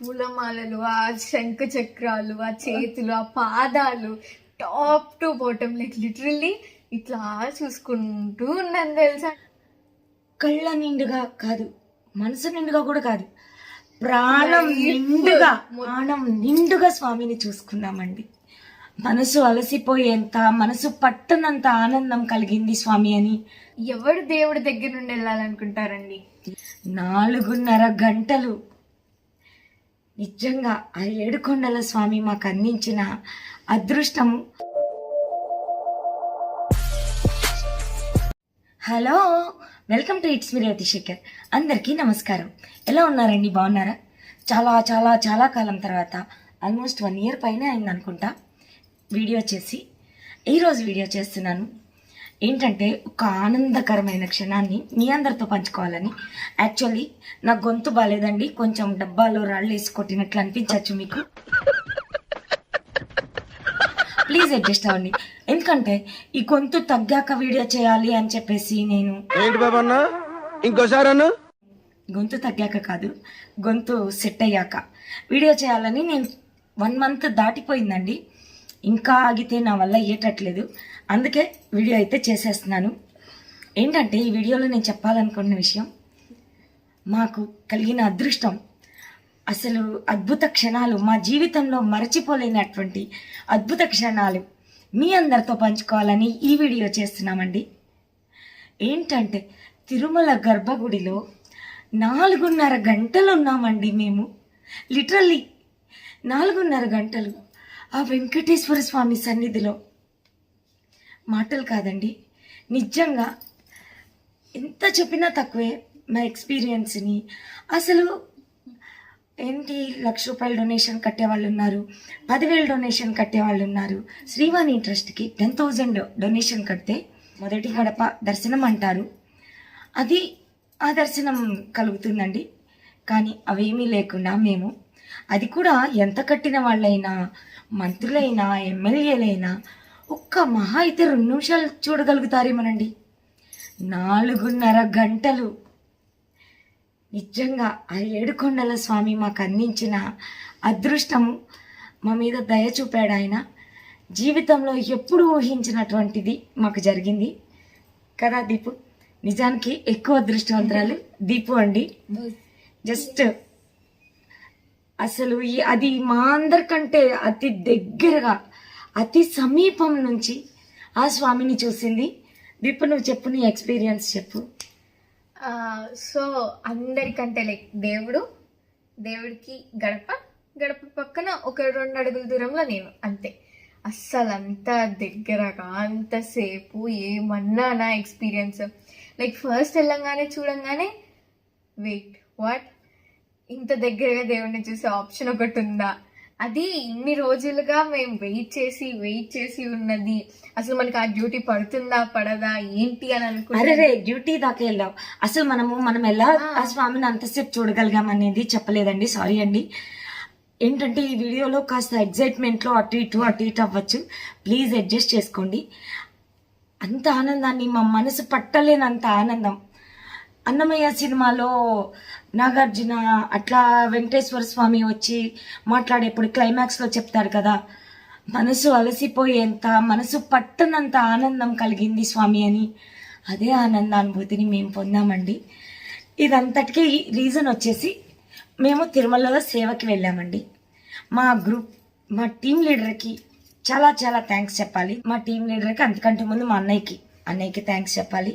పూలమాలలు ఆ శంఖ చక్రాలు ఆ చేతులు ఆ పాదాలు top to bottom like literally ఇట్లా చూసుకుంటూ ఉన్నాను తెలుసా? కళ్ళ నిండుగా కాదు మనసు నిండుగా కూడా కాదు. ప్రాణం నిండుగా ప్రాణం నిండుగా స్వామిని చూసుకున్నామండి. మనసు అలసిపోయేంత మనసు పట్టనంత ఆనందం కలిగింది స్వామి అని. ఎవరు దేవుడి దగ్గర నుండి వెళ్ళాలనుకుంటారండి? నాలుగున్నర గంటలు నిజంగా ఆ ఏడుకొండల స్వామి మాకు అందించిన అదృష్టం. Hello welcome to it's me Revathi Shekar అందరికీ నమస్కారం. ఎలా ఉన్నారండి? బాగున్నారా? చాలా చాలా చాలా కాలం తర్వాత ఆల్మోస్ట్ వన్ ఇయర్ పైన అయింది అనుకుంటా వీడియో చేసి ఈరోజు వీడియో చేస్తున్నాను. ఏంటంటే ఒక ఆనందకరమైన క్షణాన్ని మీ అందరితో పంచుకోవాలని. యాక్చువల్లీ నా గొంతు బాగాలేదండి కొంచెం డబ్బాలో రాళ్ళు వేసి కొట్టినట్లు అనిపించవచ్చు మీకు. ప్లీజ్ అడ్జస్ట్ అవ్వండి. ఎందుకంటే ఈ గొంతు తగ్గాక వీడియో చేయాలి అని చెప్పేసి నేను. ఇంకోసారి గొంతు తగ్గాక కాదు గొంతు సెట్ అయ్యాక. వీడియో చేయాలని నేను వన్ మంత్ దాటిపోయిందండి. ఇంకా ఆగితే నా వల్ల అయ్యేటట్లేదు అందుకే వీడియో అయితే చేసేస్తున్నాను. ఏంటంటే ఈ వీడియోలో నేను చెప్పాలనుకున్న విషయం మాకు కలిగిన అదృష్టం అసలు అద్భుత క్షణాలు మా జీవితంలో మరచిపోలేనటువంటి అద్భుత క్షణాలు మీ అందరితో పంచుకోవాలని ఈ వీడియో చేస్తున్నామండి. ఏంటంటే తిరుమల గర్భగుడిలో నాలుగున్నర గంటలు ఉన్నామండి మేము. లిటరల్లీ నాలుగున్నర గంటలు ఆ వెంకటేశ్వర స్వామి సన్నిధిలో. మాటలు కాదండి. నిజంగా ఎంత చెప్పినా తక్కువే మా ఎక్స్పీరియన్స్ని. అసలు ఏంటి లక్ష రూపాయల డొనేషన్ కట్టేవాళ్ళు ఉన్నారు పదివేలు డొనేషన్ కట్టేవాళ్ళు ఉన్నారు శ్రీవాణి ట్రస్ట్కి టెన్ థౌజండ్ డొనేషన్ కడితే మొదటి గడప దర్శనం అంటారు. అది ఆ దర్శనం కలుగుతుందండి. కానీ అవేమీ లేకుండా మేము అది కూడా ఎంత కట్టిన వాళ్ళైనా మంత్రులైనా ఎమ్మెల్యేలైనా ఒక్క మహా అయితే రెండు నిమిషాలు చూడగలుగుతారేమోనండి. నాలుగున్నర గంటలు. నిజంగా ఆ ఏడుకొండల స్వామి మాకు అందించిన అదృష్టము మా మీద దయ చూపాడు ఆయన. జీవితంలో ఎప్పుడు ఊహించినటువంటిది మాకు జరిగింది. కదా దీపు? నిజానికి ఎక్కువ అదృష్టవంతరాలు దీపు అండి. జస్ట్ అసలు ఈ అది మా అందరికంటే అతి దగ్గరగా అతి సమీపం నుంచి ఆ స్వామిని చూసింది. దీపు నువ్వు చెప్పు నీ ఎక్స్పీరియన్స్ చెప్పు. సో అందరికంటే లైక్ దేవుడు దేవుడికి గడప గడప పక్కన ఒక రెండు అడుగుల దూరంలో నేను అంతే. అస్సలు అంత దగ్గరగా అంతసేపు ఏమన్నా నా ఎక్స్పీరియన్స్. లైక్ ఫస్ట్ వెళ్ళంగానే చూడంగానే వెయిట్ వాట్? ఇంత దగ్గరగా దేవుడిని చూసే ఆప్షన్ ఒకటి ఉందా? అది ఇన్ని రోజులుగా మేము వెయిట్ చేసి వెయిట్ చేసి ఉన్నది. అసలు మనకి ఆ డ్యూటీ పడుతుందా పడదా ఏంటి అని అరే అనుకుంటే రే డ్యూటీ దాకా వెళ్ళాం. అసలు మనము మనం ఎలా ఆ. స్వామిని అంతసేపు చూడగలిగాం అనేది చెప్పలేదండి. సారీ అండి. ఏంటంటే ఈ వీడియోలో కాస్త ఎగ్జైట్మెంట్లో అటు ఇటు అటు ఇటు అవ్వచ్చు. ప్లీజ్ అడ్జస్ట్ చేసుకోండి. అంత ఆనందాన్ని మా మనసు పట్టలేనంత ఆనందం. అన్నమయ్య సినిమాలో నాగార్జున అట్లా వెంకటేశ్వర స్వామి వచ్చి మాట్లాడేప్పుడు క్లైమాక్స్లో చెప్తాడు కదా మనసు అలసిపోయేంత మనసు పట్టనంత ఆనందం కలిగింది స్వామి అని. అదే ఆనందానుభూతిని మేము పొందామండి. ఇదంతటికీ రీజన్ వచ్చేసి మేము తిరుమలలో సేవకి వెళ్ళామండి. మా గ్రూప్ మా టీం లీడర్కి చాలా చాలా థ్యాంక్స్ చెప్పాలి. మా టీం లీడర్కి అంతకంటే ముందు మా అన్నయ్యకి అన్నయ్యకి థ్యాంక్స్ చెప్పాలి.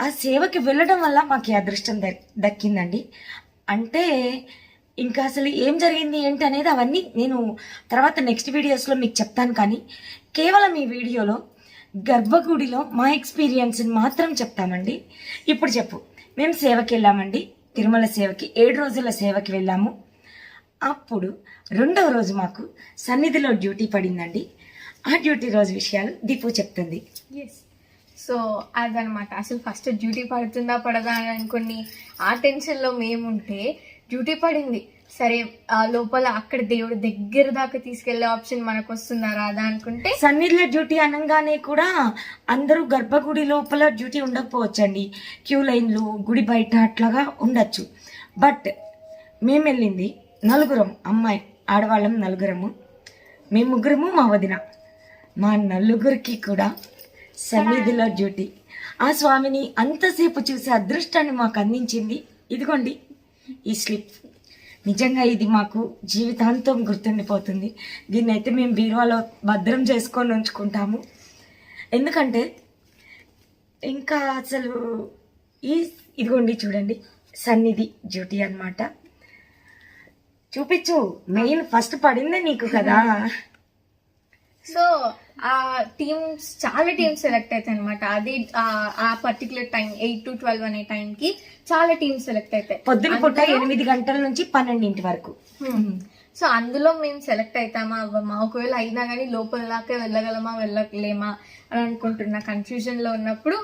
ఆ సేవకి వెళ్ళడం వల్ల మాకు అదృష్టం దక్- దక్కిందండి. అంటే ఇంకా అసలు ఏం జరిగింది ఏంటి అనేది అవన్నీ నేను తర్వాత నెక్స్ట్ వీడియోస్లో మీకు చెప్తాను కానీ కేవలం ఈ వీడియోలో గర్భగుడిలో మా ఎక్స్పీరియన్స్ని మాత్రం చెప్తామండి. ఇప్పుడు చెప్పు మేము సేవకి వెళ్ళామండి. తిరుమల సేవకి ఏడు రోజుల సేవకి వెళ్ళాము. అప్పుడు రెండవ రోజు మాకు సన్నిధిలో డ్యూటీ పడిందండి. ఆ డ్యూటీ రోజు విషయాలు దీపు చెప్తుంది. ఎస్ సో అదనమాట. అసలు ఫస్ట్ డ్యూటీ పడుతుందా పడదా అని అనుకుని ఆ టెన్షన్లో మేముంటే డ్యూటీ పడింది. సరే ఆ లోపల అక్కడ దేవుడు దగ్గర దాకా తీసుకెళ్ళే ఆప్షన్ మనకు వస్తుందా రాదా అనుకుంటే సన్నిధిలో డ్యూటీ అనగానే కూడా అందరూ గర్భగుడి లోపల డ్యూటీ ఉండకపోవచ్చండి. క్యూ లైన్లు గుడి బయట అట్లాగా ఉండొచ్చు. బట్ మేము వెళ్ళింది నలుగురం అమ్మాయి ఆడవాళ్ళం నలుగురము. మేము ముగ్గురము మా వదిన. మా నలుగురికి కూడా సన్నిధిలో డ్యూటీ. ఆ స్వామిని అంతసేపు చూసే అదృష్టాన్ని మాకు అందించింది. ఇదిగోండి ఈ స్లిప్. నిజంగా ఇది మాకు జీవితాంతం గుర్తుండిపోతుంది. దీన్ని అయితే మేము బీరువాలో భద్రం చేసుకొని ఉంచుకుంటాము. ఎందుకంటే ఇంకా అసలు ఈ ఇదిగోండి చూడండి సన్నిధి డ్యూటీ అన్నమాట. చూపించు మెయిన్ ఫస్ట్ పడిందే నీకు కదా. సో ఆ టీమ్స్ చాలా టీమ్స్ సెలెక్ట్ అవుతాయి అనమాట అది ఆ- particular time eight to twelve అనే టైం కి చాలా టీమ్స్ సెలెక్ట్ అవుతాయి పొద్దున పూట ఎనిమిది గంటల నుంచి పన్నెండింటి వరకు. సో అందులో మేము సెలెక్ట్ అవుతామా అవ్వమా ఒకవేళ అయినా కానీ లోపల దాకా వెళ్ళగలమా? వెళ్ళలేమా? అని అనుకుంటున్న కన్ఫ్యూజన్లో ఉన్నప్పుడు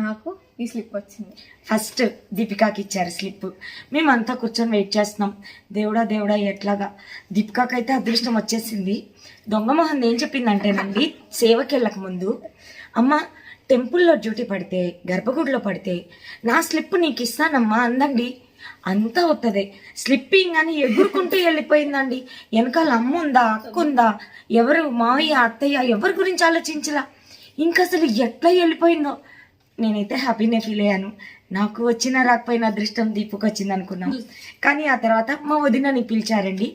నాకు ఈ స్లిప్ వచ్చింది. ఫస్ట్ దీపికాకి ఇచ్చారు స్లిప్ మేమంతా కూర్చొని వెయిట్ చేస్తున్నాం. దేవుడా దేవుడా ఎట్లాగా? దీపికాకి అయితే అదృష్టం వచ్చేసింది. దొంగ మొహన్ ఏం చెప్పిందంటేనండి సేవకి వెళ్ళక ముందు అమ్మ టెంపుల్లో డ్యూటీ పడితే గర్భగుడిలో పడితే నా స్లిప్ నీకు ఇస్తానమ్మా అందండి. అంతా అవుతుంది స్లిప్పింగ్ అని ఎగురుకుంటూ వెళ్ళిపోయిందండి. వెనకాల అమ్మ ఉందా అక్క ఉందా ఎవరు? మావయ్య అత్తయ్య ఎవరి గురించి ఆలోచించలా? ఇంకా అసలు ఎట్లా వెళ్ళిపోయిందో? నేనైతే హ్యాపీనే ఫీల్ అయ్యాను. నాకు వచ్చిన రాకపోయిన అదృష్టం దీపుకు వచ్చింది అనుకున్నాం. కానీ ఆ తర్వాత మా వదినని పిలిచారండి.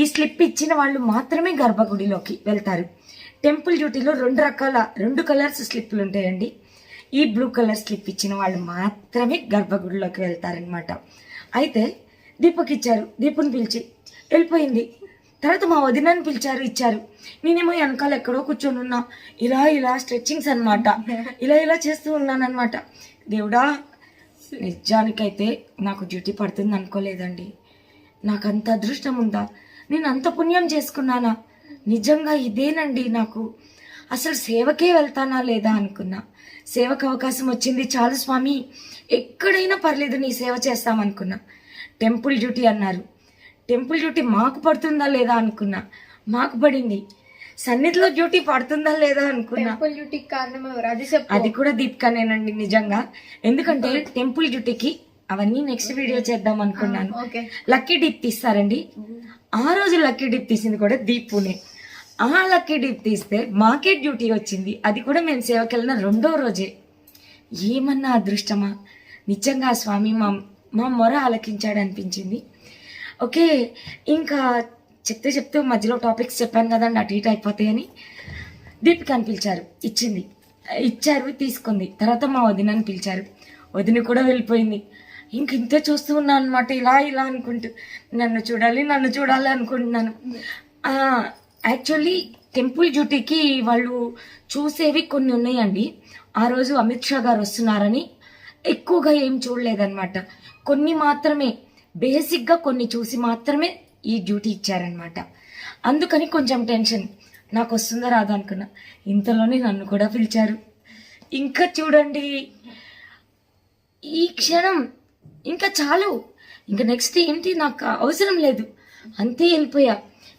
ఈ స్లిప్ ఇచ్చిన వాళ్ళు మాత్రమే గర్భగుడిలోకి వెళ్తారు. టెంపుల్ డ్యూటీలో రెండు రకాల రెండు కలర్స్ స్లిప్లు ఉంటాయండి. ఈ బ్లూ కలర్ స్లిప్ ఇచ్చిన వాళ్ళు మాత్రమే గర్భగుడిలోకి వెళ్తారనమాట అయితే దీపక్ ఇచ్చారు దీపుని పిలిచి వెళ్ళిపోయింది. తర్వాత మా వదినని పిలిచారు ఇచ్చారు. నేనేమో వెనకాల ఎక్కడో కూర్చొని ఉన్నా. ఇలా ఇలా స్ట్రెచ్చింగ్స్ అన్నమాట. ఇలా ఇలా చేస్తూ ఉన్నాను అనమాట దేవుడా నిజానికైతే నాకు డ్యూటీ పడుతుంది అనుకోలేదండి. నాకు అంత అదృష్టం ఉందా? నేను అంత పుణ్యం చేసుకున్నానా? నిజంగా ఇదేనండి నాకు. అసలు సేవకే వెళ్తానా లేదా అనుకున్నా. సేవకు అవకాశం వచ్చింది చాలు స్వామి. ఎక్కడైనా పర్లేదు నీ సేవ చేస్తామనుకున్నా. టెంపుల్ డ్యూటీ అన్నారు. టెంపుల్ డ్యూటీ మాకు పడుతుందా లేదా అనుకున్నా. మాకు పడింది. సన్నిధిలో డ్యూటీ పడుతుందా లేదా అనుకున్నా. టెంపుల్ డ్యూటీకి కారణం ఎవరు? అది చెప్పు. అది కూడా దీపికానేనండి నిజంగా. ఎందుకంటే టెంపుల్ డ్యూటీకి అవన్నీ నెక్స్ట్ వీడియో చేద్దాం అనుకున్నాను. ఓకే. లక్కీ డిప్ తీస్తారండి. ఆ రోజు లక్కీ డిప్ తీసింది కూడా దీపునే. ఆ లక్కీ డిప్ తీస్తే మాకే డ్యూటీ వచ్చింది. అది కూడా మేము సేవకి వెళ్ళిన రెండో రోజే. ఏమన్నా అదృష్టమా? నిజంగా స్వామి మా మా మొర ఆలకించాడు అనిపించింది ఓకే ఇంకా చెప్తే చెప్తే మధ్యలో టాపిక్స్ చెప్పాను కదండి అటు ఇటు అయిపోతాయని దీపిక అని పిలిచారు ఇచ్చింది. ఇచ్చారు తీసుకుంది. తర్వాత మా వదినని పిలిచారు. వదిన కూడా వెళ్ళిపోయింది. ఇంక ఇంతే చూస్తూ ఉన్నాను అనమాట ఇలా ఇలా అనుకుంటూ. నన్ను చూడాలి నన్ను చూడాలి అనుకుంటున్నాను. యాక్చువల్లీ టెంపుల్ డ్యూటీకి వాళ్ళు చూసేవి కొన్ని ఉన్నాయండి. ఆ రోజు అమిత్ షా గారు వస్తున్నారని ఎక్కువగా ఏం చూడలేదన్నమాట. కొన్ని మాత్రమే. బేసిక్గా కొన్ని చూసి మాత్రమే ఈ డ్యూటీ ఇచ్చారనమాట అందుకని కొంచెం టెన్షన్. నాకు వస్తుందో రాదా అనుకున్నా. ఇంతలోనే నన్ను కూడా పిలిచారు. ఇంకా చూడండి. ఈ క్షణం ఇంకా చాలు. ఇంకా నెక్స్ట్ ఏంటి? నాకు అవసరం లేదు. అంతే వెళ్ళిపోయా.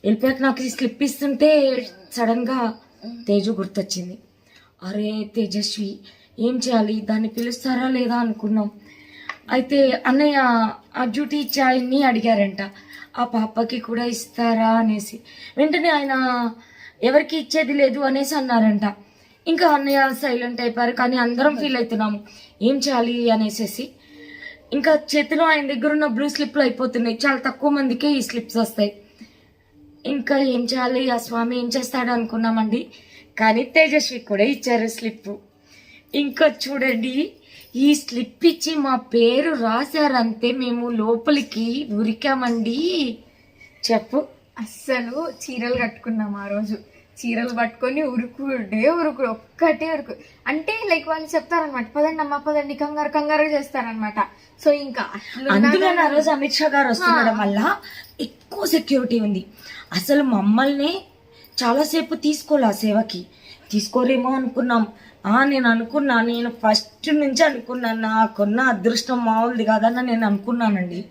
వెళ్ళిపోయాక నాకు ఈ స్లిప్ ఇస్తుంటే సడన్గా తేజు గుర్తొచ్చింది. అరే తేజస్వి ఏం చేయాలి? దాన్ని పిలుస్తారా లేదా అనుకున్నాం. అయితే అన్నయ్య ఆ డ్యూటీ ఆయన్ని అడిగారంట. ఆ పాపకి కూడా ఇస్తారా? అనేసి. వెంటనే ఆయన ఎవరికి ఇచ్చేది లేదు? అనేసి అన్నారంట. ఇంకా అన్నయ్య సైలెంట్ అయిపోయారు. కానీ అందరం ఫీల్ అవుతున్నాము. ఏం చేయాలి? అనేసి ఇంకా చేతిలో ఆయన దగ్గర ఉన్న బ్లూ స్లిప్లు అయిపోతున్నాయి. చాలా తక్కువ మందికే ఈ స్లిప్స్ వస్తాయి. ఇంకా ఏం చేయాలి? ఆ స్వామి ఏం చేస్తాడు అనుకున్నామండి. కానీ తేజస్వి కూడా ఇచ్చారు స్లిప్ ఇంకా చూడండి. ఈ స్లిప్ ఇచ్చి మా పేరు రాశారంతే మేము లోపలికి ఉరికామండి. చెప్పు. అస్సలు చీరలు కట్టుకున్నాం ఆ రోజు. చీరలు పట్టుకొని ఉరుకుడే ఉరుకుడు ఒక్కటే ఉరుకు. అంటే లైక్ వాళ్ళు చెప్తారనమాట పదండి అమ్మ పదండి కంగారు కంగారు చేస్తారనమాట సో ఇంకా అందులో ఆ రోజు అమిత్ షా గారు వస్తుండడం వల్ల ఎక్కువ సెక్యూరిటీ ఉంది. అసలు మమ్మల్ని చాలాసేపు తీసుకోలే ఆ సేవకి. తీసుకోరేమో అనుకున్నాం. నేను అనుకున్నా నేను ఫస్ట్ నుంచి అనుకున్నాను నాకున్న అదృష్టం మామూలుది కాదన్న నేను అనుకున్నానండి.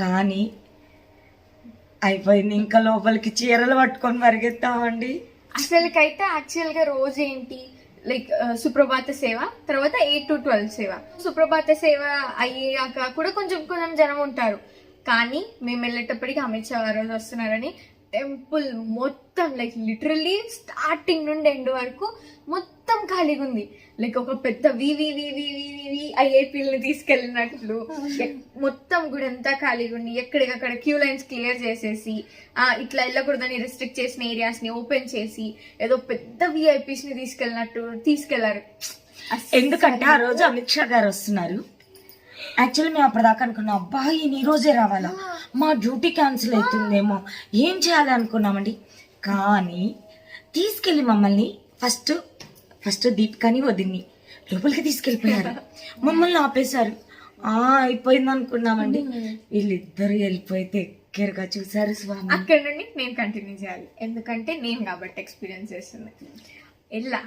కానీ అయిపోయింది ఇంకా లోపలికి చీరలు పట్టుకొని పరిగెత్తామండి. అసలుకైతే యాక్చువల్గా రోజు ఏంటి? లైక్ సుప్రభాత సేవ తర్వాత ఎయిట్ టు ట్వెల్వ్ సేవ. సుప్రభాత సేవ అయ్యాక కూడా కొంచెం కొంచెం జనం ఉంటారు. కానీ మేము వెళ్ళేటప్పటికి అమిత్ షా ఆ రోజు వస్తున్నారని టెంపుల్ మొత్తం లైక్ లిటరల్లీ స్టార్టింగ్ నుండి ఎండ్ వరకు మొత్తం ఖాళీగా ఉంది. లైక్ ఒక పెద్ద వివి వివి వివి ఐఐపీలని తీసుకెళ్ళినట్లు. మొత్తం గుడి అంతా ఖాళీగా ఉండి ఎక్కడికక్కడ క్యూ లైన్స్ క్లియర్ చేసేసి ఇట్లా వెళ్ళకూడదని రిస్ట్రిక్ట్ చేసిన ఏరియాస్ని ఓపెన్ చేసి ఏదో పెద్ద విఐపీస్ని తీసుకెళ్ళినట్టు తీసుకెళ్ళారు ఎందుకంటే ఆ రోజు అమిత్ షా గారు వస్తున్నారు. యాక్చువల్లీ మేము అప్పటిదాకా అనుకున్నాం అబ్బా ఈయన ఈ రోజే రావాలా? మా డ్యూటీ క్యాన్సిల్ అవుతుందేమో ఏం చేయాలి అనుకున్నామండి? కానీ తీసుకెళ్ళి మమ్మల్ని ఫస్ట్ ఫస్ట్ దీపికాని వదిన్ని లోపలికి తీసుకెళ్ళిపోయారు. మమ్మల్ని ఆపేశారు. ఆ అయిపోయింది అనుకున్నామండి. వీళ్ళిద్దరు వెళ్ళిపోయి దగ్గరగా చూసారు స్వామి. అక్కడ నుండి నేను కంటిన్యూ చేయాలి. ఎందుకంటే నేను కాబట్టి ఎక్స్పీరియన్స్ చేస్తుంది ఎలా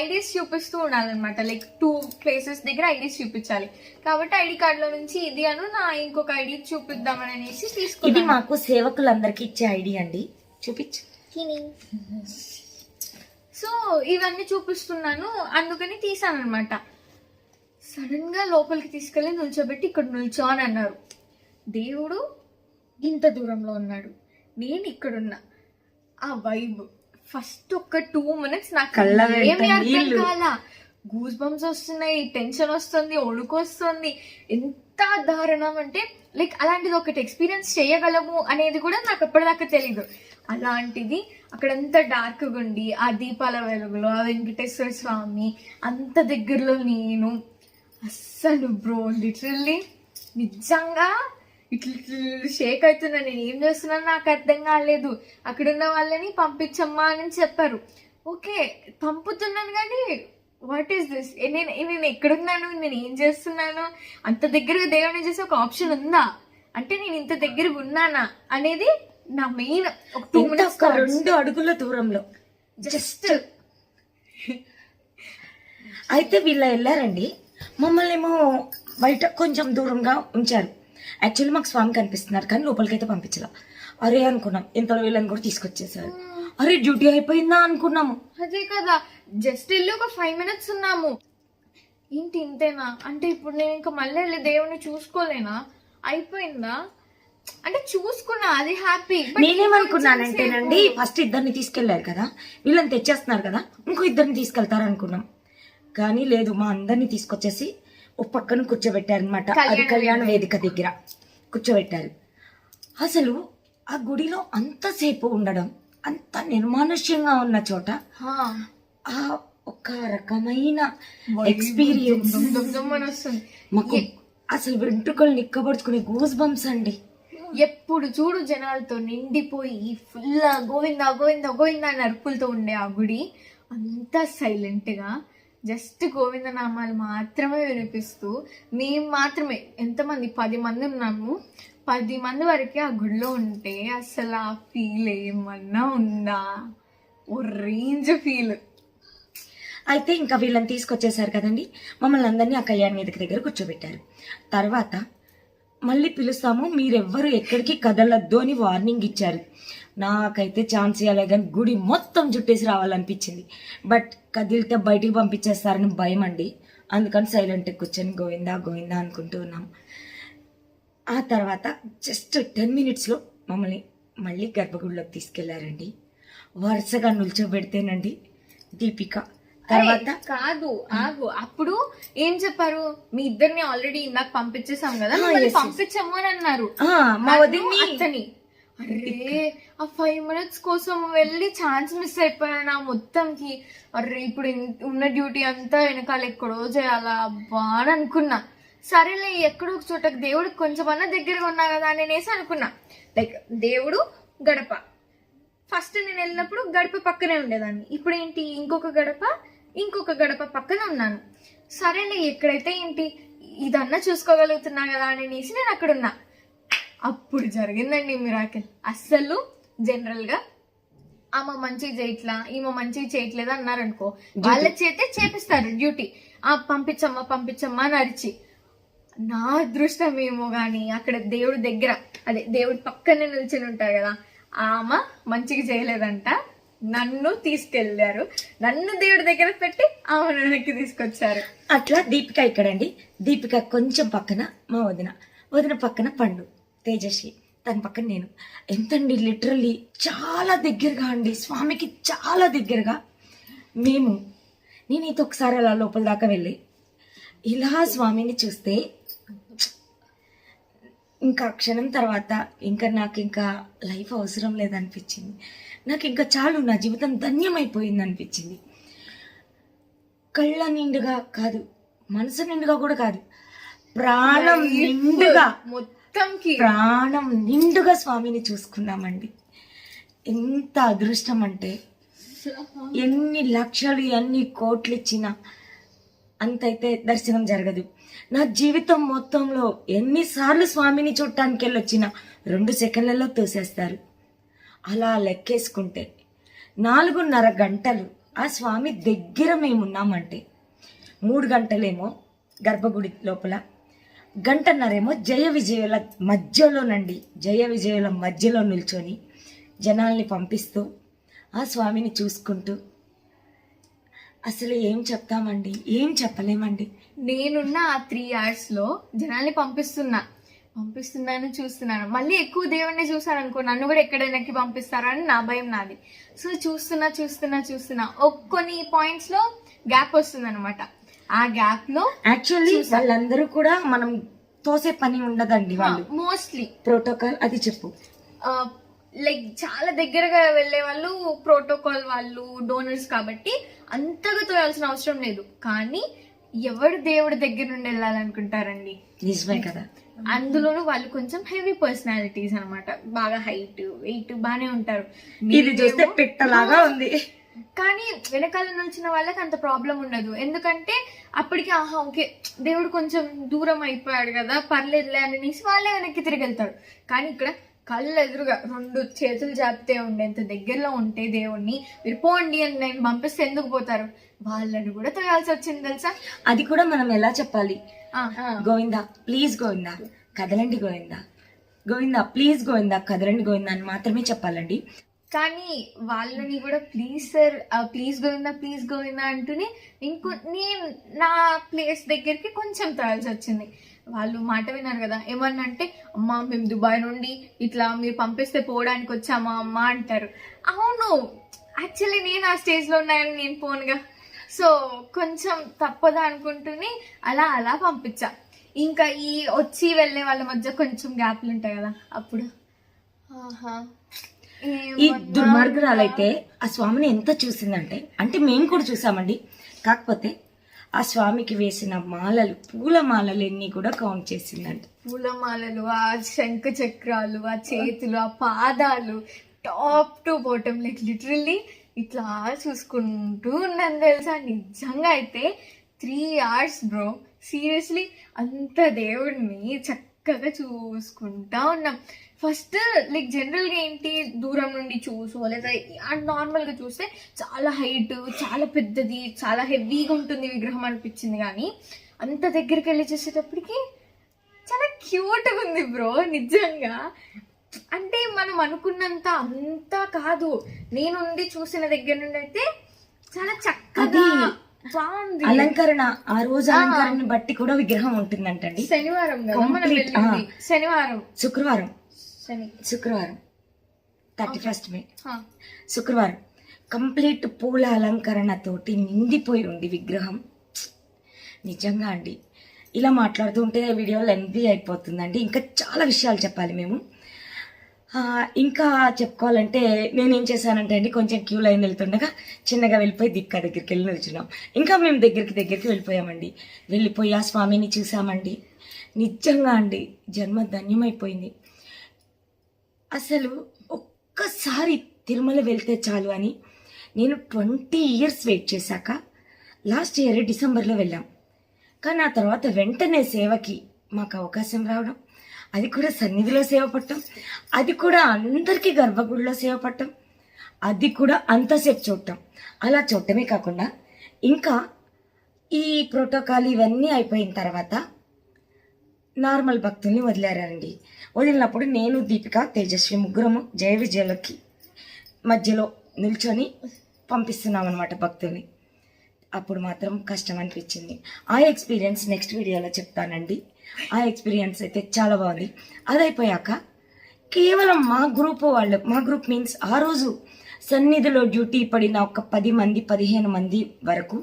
ఐడీస్ చూపిస్తూ ఉండాలన్నమాట. లైక్ టూ ప్లేసెస్ దగ్గర ఐడీస్ చూపించాలి. కాబట్టి ఐడి కార్డ్లో నుంచి ఇది అను నా ఇంకొక ఐడి చూపిద్దామని అనేసి ఇది తీసుకున్నాను మాకు సేవకులందరికీ ఇచ్చే ఐడియా అండి. చూపించు. సో ఇవన్నీ చూపిస్తున్నాను. అందుకని తీసాను అనమాట సడన్గా లోపలికి తీసుకెళ్ళి నిల్చోబెట్టి ఇక్కడ నిల్చో అని అన్నారు. దేవుడు ఇంత దూరంలో ఉన్నాడు. నేను ఇక్కడున్నా. ఆ వైబ్ ఫస్ట్ ఒక టూ మినిట్స్ నాకు ఏమీ అర్థం. కాలా. గూస్ బంప్స్ వస్తున్నాయి టెన్షన్ వస్తుంది వస్తుంది ఎంత దారుణం అంటే లైక్ అలాంటిది ఒకటి ఎక్స్పీరియన్స్ చేయగలము అనేది కూడా నాకు అప్పటిదాకా తెలియదు అలాంటిది అక్కడంతా డార్క్ ఉండి ఆ దీపాల వెలుగులో ఆ వెంకటేశ్వర స్వామి అంత దగ్గరలో నేను. అస్సలు బ్రో లిటరల్లీ నిజంగా ఇట్లా షేక్ అవుతున్నా. నేను ఏం చేస్తున్నాను నాకు అర్థం కాలేదు. అక్కడున్న వాళ్ళని పంపించమ్మా అని చెప్పారు. ఓకే పంపుతున్నాను కానీ వాట్ ఈస్ దిస్ నేను నేను ఎక్కడున్నాను? నేను ఏం చేస్తున్నాను? అంత దగ్గరగా దేవుని చేసే ఒక ఆప్షన్ ఉందా? అంటే నేను ఇంత దగ్గరగా ఉన్నానా? అనేది నా మెయిన్ ఒక టూ మినిట్స్ రెండు అడుగుల దూరంలో. జస్ట్ అయితే వీళ్ళ వెళ్ళారండి. మమ్మల్ని ఏమో బయట కొంచెం దూరంగా ఉంచారు. యాక్చువల్లీ మాకు స్వామి కనిపిస్తున్నారు కానీ లోపలికైతే పంపించలా. అరే అనుకున్నాం ఇంతలో వీళ్ళని కూడా తీసుకొచ్చేసారు అరే డ్యూటీ అయిపోయిందా అనుకున్నాము. అదే కదా జస్ట్ వెళ్ళి ఒక ఫైవ్ మినిట్స్ ఉన్నాము. ఏంటి ఇంతేనా? అంటే ఇప్పుడు నేను ఇంకా మళ్ళీ వెళ్ళి దేవుని చూసుకోలేనా? అయిపోయిందా? అంటే చూసుకున్నా అది హ్యాపీ నేనేమనుకున్నానంటేనండి ఫస్ట్ ఇద్దరిని తీసుకెళ్ళారు కదా. వీళ్ళని తెచ్చేస్తున్నారు కదా ఇంకో ఇద్దరిని తీసుకెళ్తారు అనుకున్నాం కానీ లేదు మా అందరిని తీసుకొచ్చేసి ఒక పక్కన కూర్చోబెట్టారు అనమాట అది కళ్యాణ వేదిక. దగ్గర కూర్చోబెట్టారు. అసలు ఆ గుడిలో అంతసేపు ఉండడం అంత నిర్మానుష్యంగా ఉన్న చోట ఆ ఒక రకమైన ఎక్స్పీరియన్స్. మాకు అసలు వెంట్రుకలు నిక్కబడుచుకునే గూస్ బంప్స్ అండి. ఎప్పుడు చూడు జనాలతో నిండిపోయి ఫుల్ గోవిందా గోవిందా గోవిందా అని అరుపులతో ఉండే ఆ గుడి అంతా సైలెంట్గా జస్ట్ గోవింద నామాలు మాత్రమే వినిపిస్తూ మేము మాత్రమే ఎంతమంది? పది మంది ఉన్నాము. పది మంది వరకే ఆ గుడిలో ఉంటే అసలు ఆ ఫీల్ ఏమన్నా ఉందా? ఓ రేంజ్ ఫీల్ అయితే ఇంకా వీళ్ళని తీసుకొచ్చేసారు కదండి. మమ్మల్ని అందరినీ ఆ కళ్యాణ్ వేదిక దగ్గర కూర్చోబెట్టారు. తర్వాత మళ్ళీ పిలుస్తాము మీరెవ్వరు ఎక్కడికి కదలొద్దు అని వార్నింగ్ ఇచ్చారు. నాకైతే ఛాన్స్ ఇవ్వలే కానీ గుడి మొత్తం చుట్టేసి రావాలనిపించింది. బట్ కదిలితే బయటికి పంపించేస్తారని భయం అండి అందుకని సైలెంట్ కూర్చొని గోవిందా గోవిందా అనుకుంటూ ఉన్నాం. ఆ తర్వాత జస్ట్ టెన్ మినిట్స్లో మమ్మల్ని మళ్ళీ గర్భగుడిలోకి తీసుకెళ్ళారండి. వరుసగా నిల్చోబెడితేనండి దీపిక. తర్వాత కాదు ఆగు. అప్పుడు ఏం చెప్పారు? మీ ఇద్దరిని ఆల్రెడీ ఇందాక పంపించేసాం కదా. పంపించము అని అన్నారు. మా అతని అరే ఆ ఫైవ్ మినిట్స్ కోసం వెళ్ళి ఛాన్స్ మిస్ అయిపోయాను ఆ మొత్తంకి. అరే ఇప్పుడు ఉన్న డ్యూటీ అంతా వెనకాల ఎక్కడో చేయాలా అబ్బా అని అనుకున్నా. సరేలే ఎక్కడో ఒక చోటకి దేవుడికి కొంచెమన్నా దగ్గరగా ఉన్నా కదా అని అనేసి అనుకున్నా. లైక్ దేవుడు గడప. ఫస్ట్ నేను వెళ్ళినప్పుడు గడప పక్కనే ఉండేదాన్ని. ఇప్పుడు ఏంటి? ఇంకొక గడప ఇంకొక గడప పక్కన ఉన్నాను. సరేలే ఎక్కడైతే ఏంటి? ఇదన్నా చూసుకోగలుగుతున్నా కదా అని అనేసి నేను అక్కడ ఉన్నా అప్పుడు జరిగిందండి మిరాకిల్ అస్సలు జనరల్గా ఆమె మంచిగా చేయట్లా ఈమె మంచిగా చేయట్లేదు అన్నారు అనుకో వాళ్ళ చేతే చేపిస్తారు డ్యూటీ ఆ పంపించమ్మా పంపించమ్మా అని అరిచి. నా అదృష్టం ఏమో గాని అక్కడ దేవుడి దగ్గర అదే దేవుడి పక్కనే నిల్చొని ఉంటారు కదా ఆమె మంచిగా చేయలేదంట నన్ను తీసుకెళ్ళారు నన్ను దేవుడి దగ్గర పెట్టి ఆమె వెనక్కి తీసుకొచ్చారు. అట్లా దీపిక ఇక్కడండి. దీపిక కొంచెం పక్కన మా వదిన. వదిన పక్కన పండు. తేజస్వి. తన పక్కన నేను. ఎంతండి లిటరల్లీ చాలా దగ్గరగా అండి. స్వామికి చాలా దగ్గరగా. మేము నేను ఇది ఒకసారి అలా లోపల దాకా వెళ్ళి ఇలా స్వామిని చూస్తే ఇంకా క్షణం తర్వాత ఇంకా నాకు ఇంకా లైఫ్ అవసరం లేదనిపించింది. నాకు ఇంకా చాలు నా జీవితం ధన్యమైపోయింది అనిపించింది. కళ్ళ నిండుగా కాదు మనసు నిండుగా కూడా కాదు ప్రాణం నిండుగా మొత్తంకి ప్రాణం నిండుగా స్వామిని చూసుకున్నామండి. ఎంత అదృష్టం అంటే ఎన్ని లక్షలు ఎన్ని కోట్లు ఇచ్చినా అంతైతే దర్శనం జరగదు. నా జీవితం మొత్తంలో ఎన్నిసార్లు స్వామిని చూడటానికి వెళ్ళొచ్చినా రెండు సెకండ్లలో తోసేస్తారు. అలా లెక్కేసుకుంటే నాలుగున్నర గంటలు ఆ స్వామి దగ్గర మేమున్నామంటే మూడు గంటలేమో గర్భగుడి లోపల గంటన్నరేమో జయ విజయుల మధ్యలోనండి. జయ విజయుల మధ్యలో నిల్చొని జనాల్ని పంపిస్తూ ఆ స్వామిని చూసుకుంటూ. అసలు ఏం చెప్తామండి? ఏం చెప్పలేమండి? నేనున్న ఆ త్రీ అవర్స్లో జనాల్ని పంపిస్తున్నా. పంపిస్తున్నాను చూస్తున్నాను. మళ్ళీ ఎక్కువ దేవుణ్ణి చూసాను అనుకో నన్ను కూడా ఎక్కడైనాకి పంపిస్తారా అని నా భయం నాది. సో చూస్తున్నా చూస్తున్నా చూస్తున్నా ఒక్ కొన్ని గ్యాప్ వస్తుంది అనమాట ఆ గ్యాప్లో యాక్చువల్లీ వాళ్ళందరూ కూడా మనం తోసే పని ఉండదండి వాళ్ళు. మోస్ట్లీ ప్రోటోకాల్ అది చెప్పు. లైక్ చాలా దగ్గరగా వెళ్ళే వాళ్ళు ప్రోటోకాల్ వాళ్ళు డోనర్స్ కాబట్టి అంతగా తోయాల్సిన అవసరం లేదు. కానీ ఎవరు దేవుడి దగ్గర నుండి వెళ్ళాలనుకుంటారండి? నిజమే కదా. అందులోనూ వాళ్ళు కొంచెం హెవీ పర్సనాలిటీస్ అన్నమాట. బాగా హైట్ వెయిట్ బానే ఉంటారు. ఇది చూస్తే పెట్టలాగా ఉంది. కానీ వెనకాల నిలిచిన వాళ్ళకి అంత ప్రాబ్లం ఉండదు. ఎందుకంటే అప్పటికి ఆహా ఓకే దేవుడు కొంచెం దూరం అయిపోయాడు కదా పర్లేదులే అనేసి వాళ్ళే వెనక్కి తిరిగి వెళ్తారు. కానీ ఇక్కడ కళ్ళు ఎదురుగా రెండు చేతులు జాపితే ఉండేంత దగ్గరలో ఉంటే దేవుణ్ణి మీరు పోండి అని నేను పంపిస్తే ఎందుకు పోతారు? వాళ్ళని కూడా తోయాల్సి వచ్చింది తెలుసా? అది కూడా మనం ఎలా చెప్పాలి? గోవిందా ప్లీజ్ గోవిందా కదలండి గోవిందా. గోవిందా ప్లీజ్ గోవిందా కదలండి గోవిందా అని మాత్రమే చెప్పాలండి. కానీ వాళ్ళని కూడా please sir please Govinda please Govinda అంటూనే ఇంకో నేను నా ప్లేస్ దగ్గరికి కొంచెం తోయాల్సి వచ్చింది. వాళ్ళు మాట విన్నారు కదా ఏమన్నా అంటే అమ్మా మేము దుబాయ్ నుండి ఇట్లా మీరు పంపిస్తే పోవడానికి వచ్చామా అమ్మ అంటారు. అవును యాక్చువల్లీ నేను ఆ స్టేజ్లో ఉన్నాయని నేను పోనుగా. సో కొంచెం తప్పదా అనుకుంటూనే అలా అలా పంపించా. ఇంకా ఈ వచ్చి వెళ్ళే వాళ్ళ మధ్య కొంచెం గ్యాప్లు ఉంటాయి కదా అప్పుడు. ఆహా. ఈ దుర్మార్గురాలైతే ఆ స్వామిని ఎంత చూసిందంటే అంటే మేము కూడా చూసామండి. కాకపోతే ఆ స్వామికి వేసిన మాలలు పూల మాలలు ఎన్ని కూడా కౌంట్ చేసిందండి. పూలమాలలు ఆ శంఖ చక్రాలు ఆ చేతులు ఆ పాదాలు top to bottom like literally ఇట్లా చూసుకుంటూ ఉన్నాను తెలుసా? నిజంగా అయితే త్రీ అవర్స్ బ్రో సీరియస్లీ అంత దేవుడిని చక్కగా చూసుకుంటా ఉన్నాం. ఫస్ట్ లైక్ జనరల్గా ఏంటి దూరం నుండి చూసో లేదా నార్మల్గా చూస్తే చాలా హైట్ చాలా పెద్దది చాలా హెవీగా ఉంటుంది విగ్రహం అనిపించింది కానీ అంత దగ్గరికి వెళ్ళి చూసేటప్పటికి చాలా క్యూట్ ఉంది బ్రో నిజంగా. అంటే మనం అనుకున్నంత అంత కాదు. నేనుండి చూసిన దగ్గర నుండి అయితే చాలా చక్కగా బాగుంది. అలంకరణ ఆ రోజు అలంకరణ బట్టి కూడా విగ్రహం ఉంటుందంటండి. శనివారం. శనివారం. శుక్రవారం. శని. శుక్రవారం. Thirty first May. శుక్రవారం. కంప్లీట్ పూల అలంకరణతోటి నిండిపోయి ఉంది విగ్రహం. నిజంగా అండి. ఇలా మాట్లాడుతుంటే వీడియో లెంతీ అయిపోతుందండి. ఇంకా చాలా విషయాలు చెప్పాలి మేము. ఇంకా చెప్పుకోవాలంటే నేనేం చేశానంటే అండి కొంచెం క్యూ లైన్ వెళ్తుండగా చిన్నగా వెళ్ళిపోయి దిక్క దగ్గరికి వెళ్ళి నిల్చున్నాం. ఇంకా మేము దగ్గరికి దగ్గరికి వెళ్ళిపోయామండి. వెళ్ళిపోయి ఆ స్వామిని చూసామండి. నిజంగా అండి జన్మ ధన్యమైపోయింది. అసలు ఒక్కసారి తిరుమల వెళ్తే చాలు అని నేను ట్వంటీ ఇయర్స్ వెయిట్ చేశాక లాస్ట్ ఇయర్ డిసెంబర్లో వెళ్ళాం. కానీ ఆ తర్వాత వెంటనే సేవకి మాకు అవకాశం రావడం అది కూడా సన్నిధిలో సేవ పట్టడం అది కూడా అందరికీ గర్భగుడిలో సేవ పట్టడం అది కూడా అంతసేపు చూడటం. అలా చూడటమే కాకుండా ఇంకా ఈ ప్రోటోకాల్ ఇవన్నీ అయిపోయిన తర్వాత నార్మల్ భక్తుల్ని వదిలేరండి. వదిలినప్పుడు నేను దీపిక తేజస్వి ముగ్గురము జయ విజయలకి మధ్యలో నిల్చొని పంపిస్తున్నాం అనమాట భక్తుల్ని. అప్పుడు మాత్రం కష్టం అనిపించింది. ఆ ఎక్స్పీరియన్స్ నెక్స్ట్ వీడియోలో చెప్తానండి. ఆ ఎక్స్పీరియన్స్ అయితే చాలా బాగుంది. అది అయిపోయాక కేవలం మా గ్రూప్ వాళ్ళు మా గ్రూప్ మీన్స్ ఆ రోజు సన్నిధిలో డ్యూటీ పడిన ఒక పది మంది పదిహేను మంది వరకు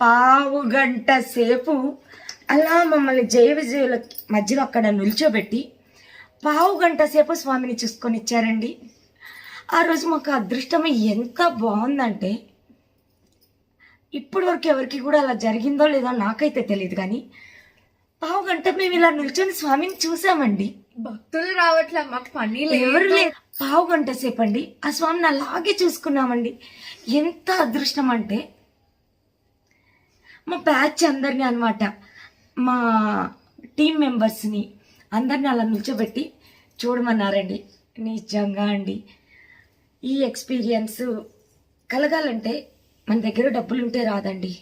పావు గంట సేపు అలా మమ్మల్ని జయ విజయుల మధ్యలో అక్కడ నిల్చోబెట్టి పావు గంట సేపు స్వామిని చూసుకొని ఇచ్చారండి ఆ రోజు మాకు అదృష్టం ఎంత బాగుందంటే ఇప్పటి వరకు ఎవరికి కూడా అలా జరిగిందో లేదో నాకైతే తెలియదు కానీ పావు గంట మేము ఇలా నిల్చొని స్వామిని చూసామండి. భక్తులు రావట్లే మాకు పని ఎవరు లేదు పావు గంట సేపు అండి. ఆ స్వామిని అలాగే చూసుకున్నామండి. ఎంత అదృష్టం అంటే మా బ్యాచ్ అందరిని అనమాట మా టీం మెంబర్స్ని అందరిని అలా నిల్చోబెట్టి చూడమన్నారండి. నిజంగా అండి. ఈ ఎక్స్పీరియన్స్ కలగాలంటే మన దగ్గర డబ్బులు ఉంటే రాదండి.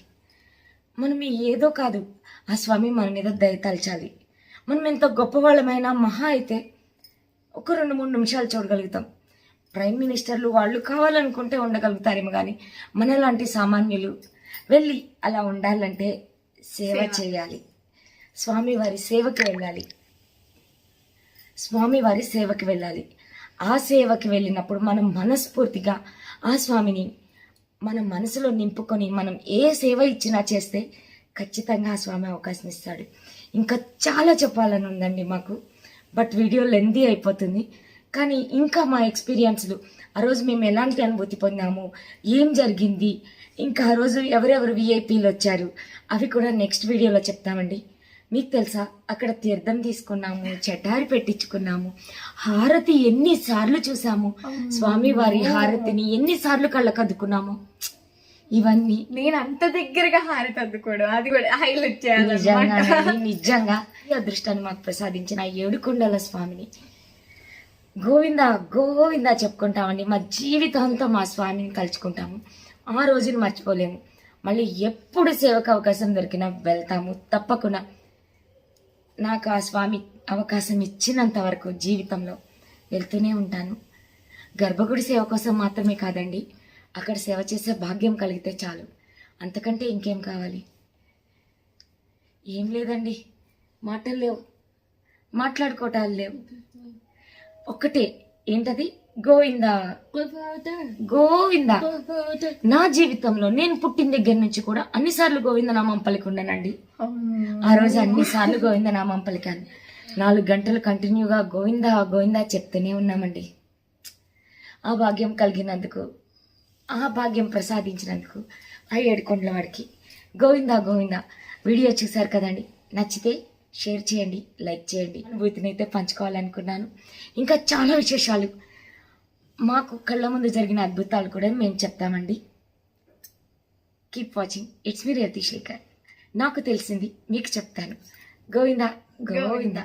మనం ఏదో కాదు ఆ స్వామి మన మీద దయ తలచాలి. మనం ఎంత గొప్పవాళ్ళమైనా మహా అయితే ఒక రెండు మూడు నిమిషాలు చూడగలుగుతాం. ప్రైమ్ మినిస్టర్లు వాళ్ళు కావాలనుకుంటే ఉండగలుగుతారేమో కానీ మనలాంటి సామాన్యులు వెళ్ళి అలా ఉండాలంటే సేవ. చేయాలి. స్వామి వారి సేవకి వెళ్ళాలి. స్వామి వారి సేవకి వెళ్ళాలి. ఆ సేవకి వెళ్ళినప్పుడు మనం మనస్ఫూర్తిగా ఆ స్వామిని మన మనసులో నింపుకొని మనం ఏ సేవ ఇచ్చినా చేస్తే ఖచ్చితంగా ఆ స్వామి అవకాశం ఇస్తాడు. ఇంకా చాలా చెప్పాలని ఉందండి మాకు. బట్ వీడియో లెందీ అయిపోతుంది. కానీ ఇంకా మా ఎక్స్పీరియన్స్లు ఆ రోజు మేము ఎలాంటి అనుభూతి పొందాము ఏం జరిగింది ఇంకా ఆ రోజు ఎవరెవరు విఐపీలు వచ్చారు అవి కూడా నెక్స్ట్ వీడియోలో చెప్తామండి. మీకు తెలుసా? అక్కడ తీర్థం తీసుకున్నాము చటారి పెట్టించుకున్నాము. హారతి ఎన్నిసార్లు చూసాము. స్వామి వారి హారతిని ఎన్నిసార్లు కళ్ళకద్దుకున్నాము ఇవన్నీ. నేను అంత దగ్గరగా హారతి అందుకోవడం అది కూడా హైలైట్ చేయాలి నిజంగా ఈ అదృష్టాన్ని మాకు ప్రసాదించిన ఏడుకొండల స్వామిని. గోవింద గోవింద చెప్పుకుంటామండి. మా జీవితాంతం మా స్వామిని కలుసుకుంటాము ఆ రోజుని మర్చిపోలేము. మళ్ళీ ఎప్పుడు సేవకు అవకాశం దొరికినా వెళ్తాము తప్పకుండా. నాకు ఆ స్వామి అవకాశం ఇచ్చినంత వరకు జీవితంలో వెళ్తూనే ఉంటాను. గర్భగుడి సేవ కోసం మాత్రమే కాదండి అక్కడ సేవ చేసే భాగ్యం కలిగితే చాలు. అంతకంటే ఇంకేం కావాలి? ఏం లేదండి మాటలు లేవు. మాట్లాడుకోవటాలు లేవు. ఒక్కటే ఏంటది? గోవిందా? గోవిందా? నా జీవితంలో నేను పుట్టిన దగ్గర నుంచి కూడా అన్నిసార్లు గోవింద నామం పలికుండానండి. ఆ రోజు అన్ని సార్లు గోవింద నామం పలికాను. నాలుగు గంటలు కంటిన్యూగా గోవిందా గోవిందా చెప్తూనే ఉన్నామండి. ఆ భాగ్యం కలిగినందుకు ఆ భాగ్యం ప్రసాదించినందుకు ఆ ఏడుకొండల వాడికి గోవిందా గోవిందా వీడియో చూశారు కదండి. నచ్చితే షేర్ చేయండి లైక్ చేయండి. అనుభూతిని అయితే పంచుకోవాలనుకున్నాను. ఇంకా చాలా విశేషాలు. మాకు కళ్ళ ముందు జరిగిన అద్భుతాలు కూడా మేము చెప్తామండి. Keep watching it's me Revathi Shekar నాకు తెలిసింది మీకు చెప్తాను. గోవిందా గోవిందా.